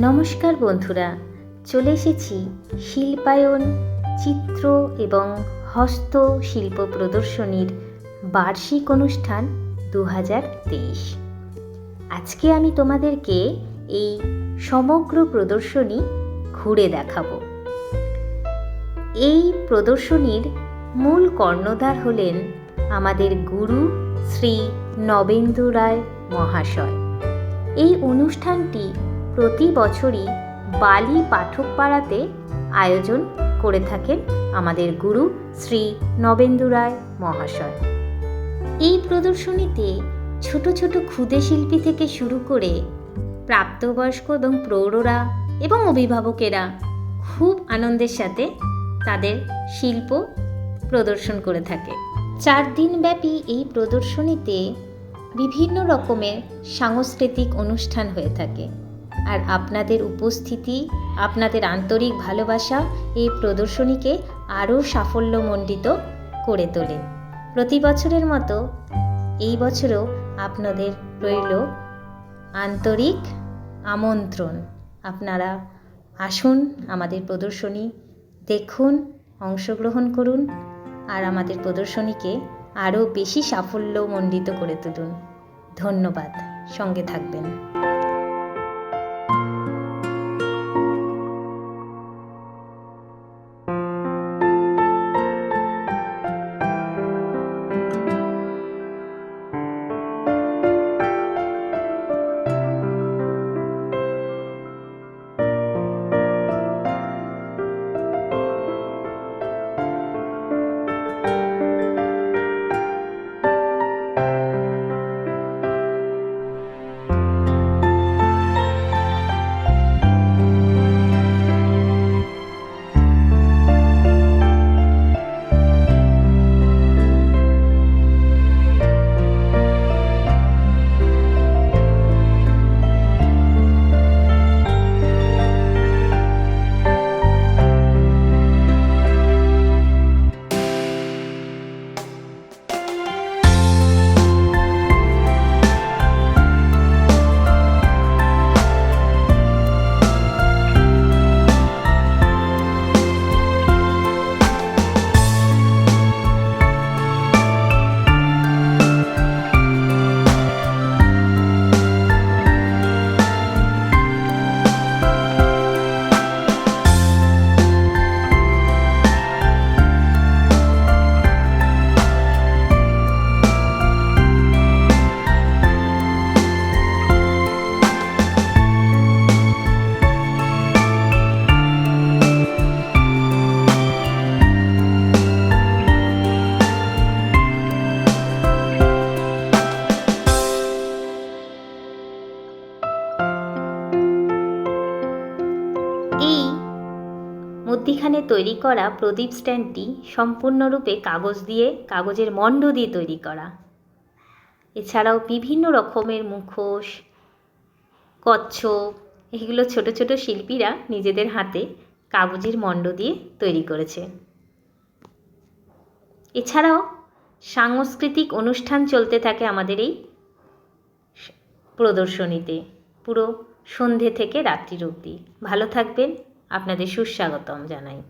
নমস্কার বন্ধুরা, চলে এসেছি শিল্পায়ন, চিত্র এবং হস্তশিল্প প্রদর্শনীর বার্ষিক অনুষ্ঠান দু হাজার তেইশ। আজকে আমি তোমাদেরকে এই সমগ্র প্রদর্শনী ঘুরে দেখাবো। এই প্রদর্শনীর মূল কর্ণধার হলেন আমাদের গুরু শ্রী নবেন্দু রায় মহাশয়। এই অনুষ্ঠানটি প্রতি বছরই বালি পাঠকপাড়াতে আয়োজন করে থাকেন আমাদের গুরু শ্রী নবেন্দু রায় মহাশয়। এই প্রদর্শনীতে ছোট ছোট ক্ষুদে শিল্পী থেকে শুরু করে প্রাপ্তবয়স্ক এবং প্রৌঢ়রা এবং অভিভাবকেরা খুব আনন্দের সাথে তাদের শিল্প প্রদর্শন করে থাকে। চার দিনব্যাপী এই প্রদর্শনীতে বিভিন্ন রকমের সাংস্কৃতিক অনুষ্ঠান হয়ে থাকে। আর আপনাদের উপস্থিতি, আপনাদের আন্তরিক ভালোবাসা এই প্রদর্শনীকে আরও সাফল্যমণ্ডিত করে তোলে। প্রতি বছরের মতো এই বছরও আপনাদের রইল আন্তরিক আমন্ত্রণ। আপনারা আসুন আমাদের প্রদর্শনী দেখুন, অংশগ্রহণ করুন আর আমাদের প্রদর্শনীকে আরও বেশি সাফল্যমণ্ডিত করে তুলুন। ধন্যবাদ। সঙ্গে থাকবেন। এই মধ্যিখানে তৈরি করা প্রদীপ স্ট্যান্ডটি সম্পূর্ণরূপে কাগজ দিয়ে, কাগজের মণ্ড দিয়ে তৈরি করা। এছাড়াও বিভিন্ন রকমের মুখোশ, কচ্ছপ, এগুলো ছোট ছোট শিল্পীরা নিজেদের হাতে কাগজের মণ্ড দিয়ে তৈরি করেছে। এছাড়াও সাংস্কৃতিক অনুষ্ঠান চলতে থাকে আমাদের এই প্রদর্শনীতে। পুরো সন্ধে থেকে রাত্রির অবধি। ভালো থাকবেন। আপনাদের সুস্বাগতম জানাই।